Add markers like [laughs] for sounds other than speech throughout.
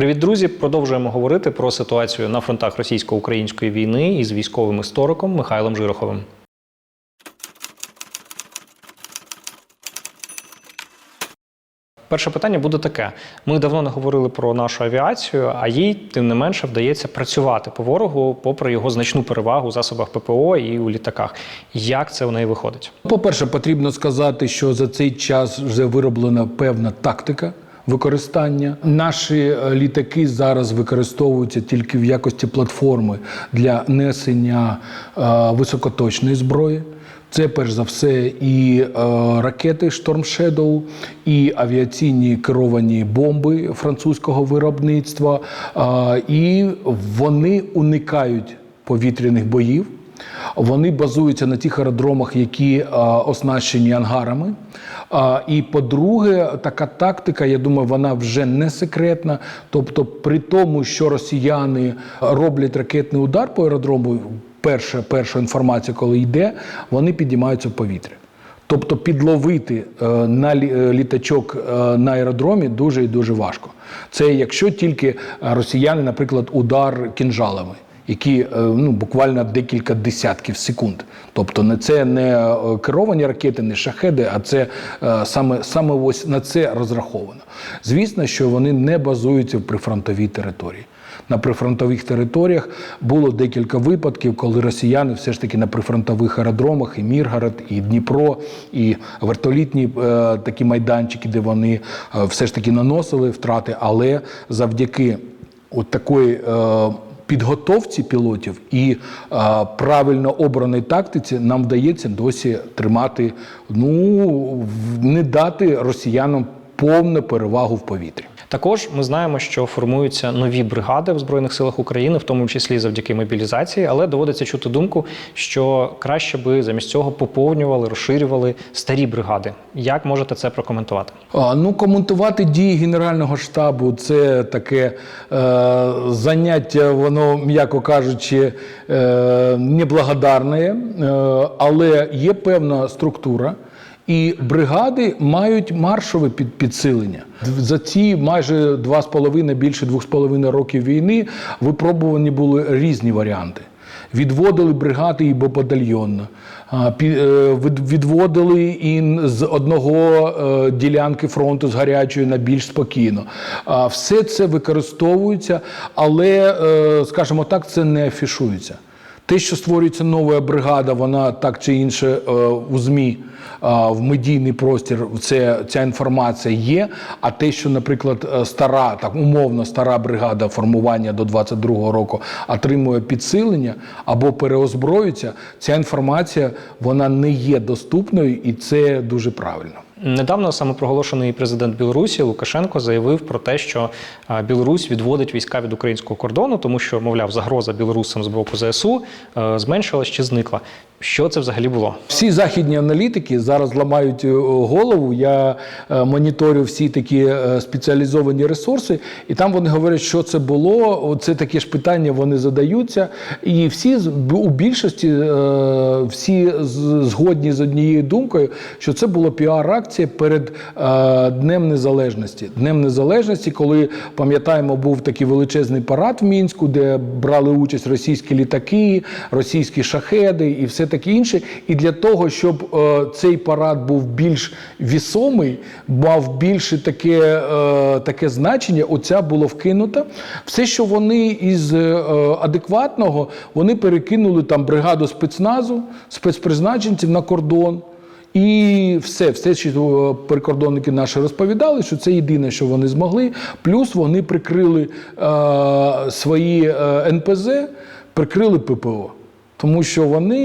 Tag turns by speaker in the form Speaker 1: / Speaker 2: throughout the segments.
Speaker 1: Привіт, друзі! Продовжуємо говорити про ситуацію на фронтах російсько-української війни із військовим істориком Михайлом Жироховим. Перше питання буде таке: ми давно не говорили про нашу авіацію, а їй тим не менше вдається працювати по ворогу, попри його значну перевагу у засобах ППО і у літаках. Як це у неї виходить?
Speaker 2: По-перше, потрібно сказати, що за цей час вже вироблена певна тактика використання. Наші е, літаки зараз використовуються тільки в якості платформи для несення е, високоточної зброї. Це перш за все і е, ракети Storm Shadow, і авіаційні керовані бомби французького виробництва, е, і вони уникають повітряних боїв. Вони базуються на тих аеродромах, які оснащені ангарами. І по-друге, така тактика, я думаю, вона вже не секретна. Тобто, при тому, що росіяни роблять ракетний удар по аеродрому, перша, перша інформація, коли йде, вони підіймаються в повітря. Тобто підловити е, на е, літачок е, на аеродромі дуже і дуже важко. Це якщо тільки е, росіяни, наприклад, удар кінжалами, які е, ну, буквально декілька десятків секунд. Тобто не це не е, керовані ракети, не шахеди, а це е, саме, саме ось на це розраховано. Звісно, що вони не базуються в прифронтовій території. На прифронтових територіях було декілька випадків, коли росіяни все ж таки на прифронтових аеродромах, і Міргород, і Дніпро, і вертолітні е, такі майданчики, де вони е, все ж таки наносили втрати, але завдяки от такої. Е, Підготовці пілотів і е, правильно обраній тактиці нам вдається досі тримати, ну не дати росіянам повну перевагу в повітрі.
Speaker 1: Також ми знаємо, що формуються нові бригади в Збройних силах України, в тому числі завдяки мобілізації, але доводиться чути думку, що краще би замість цього поповнювали, розширювали старі бригади. Як можете це прокоментувати?
Speaker 2: А, ну, коментувати дії Генерального штабу це таке е, заняття, воно, м'яко кажучи, е, неблагодарне, е, але є певна структура. І бригади мають маршове під, підсилення. За ці майже два з половиною, більше двох з половиною років війни випробувані були різні варіанти. Відводили бригади і батальйонно, е, від- відводили і з одного е, ділянки фронту з гарячої на більш спокійно. Все це використовується, але, е, скажімо так, це не афішується. Те, що створюється нова бригада, вона так чи інше е, у ЗМІ, е, в медійний простір це, ця інформація є. А те, що, наприклад, е, стара, так умовно стара бригада формування до 22-го року отримує підсилення або переозброюється, ця інформація вона не є доступною, і це дуже правильно.
Speaker 1: Недавно самопроголошений президент Білорусі Лукашенко заявив про те, що Білорусь відводить війська від українського кордону, тому що, мовляв, загроза білорусам з боку ЗСУ е, зменшилась чи зникла. Що це взагалі було?
Speaker 2: Всі західні аналітики зараз ламають е, голову. Я е, моніторю всі такі спеціалізовані ресурси, і там вони говорять, що це було. Це такі ж питання вони задаються. І всі у більшості всі згодні з однією думкою, що це була піар-акція перед е, Днем Незалежності. Днем Незалежності, коли пам'ятаємо, був такий величезний парад в Мінську, де брали участь російські літаки, російські шахеди і все таке інше. І для того, щоб е, цей парад був більш вісомий, мав більше таке, е, таке значення, оця було вкинуто. Все, що вони із е, адекватного, вони перекинули там бригаду спецназу, спецпризначенців на кордон. І все, все, що е, прикордонники наші розповідали, що це єдине, що вони змогли. Плюс вони прикрили е, свої е, НПЗ, прикрили ППО. Тому що вони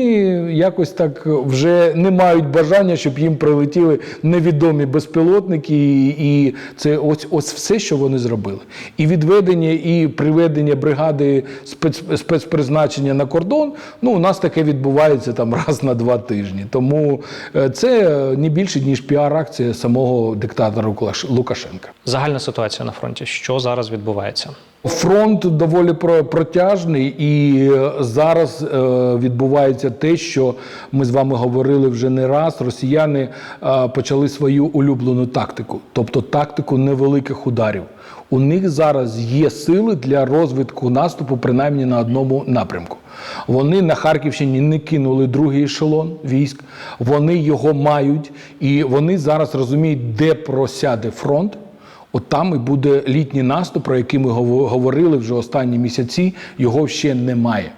Speaker 2: якось так вже не мають бажання, щоб їм прилетіли невідомі безпілотники, і, і це ось ось все, що вони зробили. І відведення, і приведення бригади спец, спецпризначення на кордон. Ну, у нас таке відбувається там [laughs] раз на два тижні. Тому е, це не більше ніж піар-акція самого диктатора Лукашенка.
Speaker 1: Загальна ситуація на фронті. Що зараз відбувається?
Speaker 2: Фронт доволі протяжний, і е, зараз е, відбувається те, що ми з вами говорили вже не раз. Росіяни е, почали свою улюблену тактику, тобто тактику невеликих ударів. У них зараз є сили для розвитку наступу, принаймні на одному напрямку. Вони на Харківщині не кинули другий ешелон військ, вони його мають, і вони зараз розуміють, де просяде фронт. От там і буде літній наступ, про який ми говорили вже останні місяці. Його ще немає.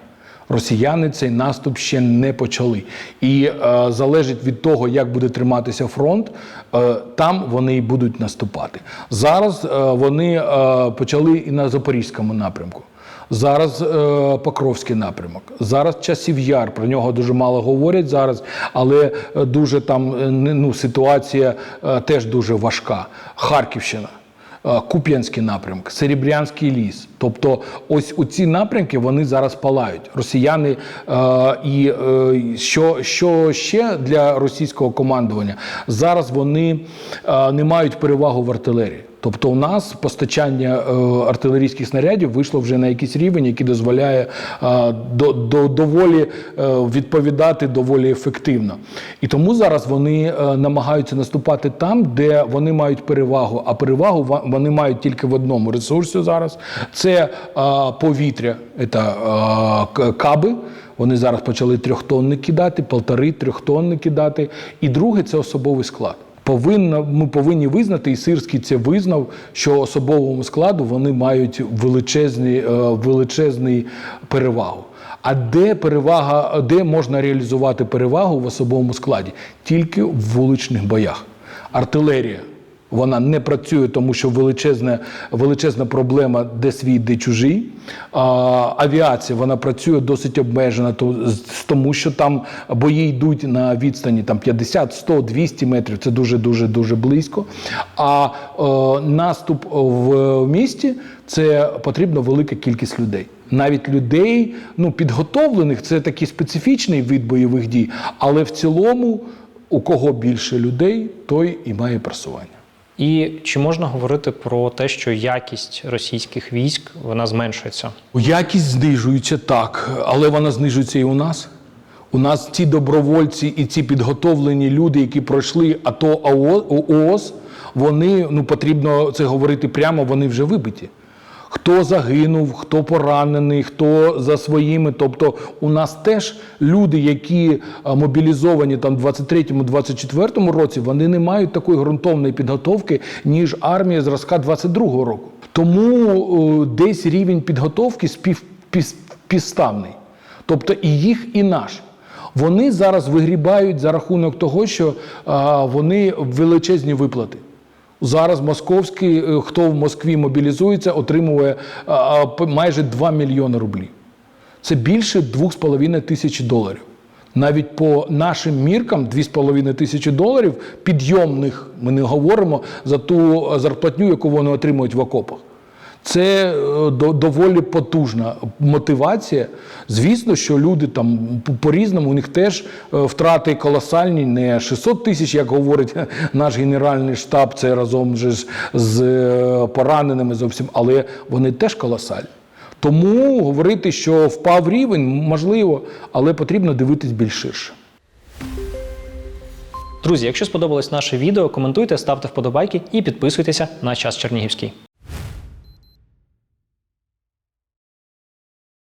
Speaker 2: Росіяни цей наступ ще не почали. І е, залежить від того, як буде триматися фронт, е, там вони і будуть наступати. Зараз е, вони е, почали і на Запорізькому напрямку. Зараз е, Покровський напрямок, зараз часів яр. Про нього дуже мало говорять зараз, але е, дуже там е, ну, ситуація е, теж дуже важка. Харківщина. Е, Куп'янський напрямок, Серебрянський ліс. Тобто, ось у ці напрямки вони зараз палають. Росіяни е, і е, що, що ще для російського командування? Зараз вони не мають перевагу в артилерії. Тобто у нас постачання е, артилерійських снарядів вийшло вже на якийсь рівень, який дозволяє е, до, до, доволі е, відповідати доволі ефективно. І тому зараз вони намагаються наступати там, де вони мають перевагу. А перевагу ва- вони мають тільки в одному ресурсі зараз: це повітря, це каби. Вони зараз почали трьохтонни кидати, полтори трьохтонни кидати. І друге це особовий склад. Повинна, ми повинні визнати, і Сирський це визнав, що особовому складу вони мають величезні, е, величезний перевагу. А де перевага, де можна реалізувати перевагу в особовому складі? Тільки в вуличних боях. Артилерія. Вона не працює, тому що величезна, величезна проблема, де свій, де чужий. А, авіація вона працює досить обмежена, то, з- тому що там бої йдуть на відстані там, 50, 100, 200 метрів. Це дуже дуже дуже близько. А е, наступ в місті це потрібна велика кількість людей. Навіть людей ну, підготовлених, це такий специфічний вид бойових дій, але в цілому, у кого більше людей, той і має просування.
Speaker 1: І чи можна говорити про те, що якість російських військ вона зменшується?
Speaker 2: Якість знижується так, але вона знижується і у нас. У нас ці добровольці і ці підготовлені люди, які пройшли АТО ООС, вони ну потрібно це говорити прямо, вони вже вибиті. Хто загинув, хто поранений, хто за своїми. Тобто у нас теж люди, які мобілізовані там в 23-24 році, вони не мають такої ґрунтовної підготовки, ніж армія зразка 22-го року. Тому десь рівень підготовки спів, піс- співставний. Тобто і їх, і наш. Вони зараз вигрібають за рахунок того, що а, вони величезні виплати. Зараз московський, е, хто в Москві мобілізується, отримує майже 2 мільйони рублів. Це більше 2,5 тисячі доларів. Навіть по нашим міркам 2,5 тисячі доларів підйомних ми не говоримо за ту зарплатню, яку вони отримують в окопах. Це е, доволі потужна мотивація. Звісно, що люди там по- по-різному, у них теж е, втрати колосальні, не 600 тисяч, як говорить [laughs] наш генеральний штаб, це разом вже з, з е, пораненими зовсім, але вони теж колосальні. Тому говорити, що впав рівень, можливо, але потрібно дивитись більш ширше.
Speaker 1: Друзі, якщо сподобалось наше відео, коментуйте, ставте вподобайки і підписуйтеся на час Чернігівський.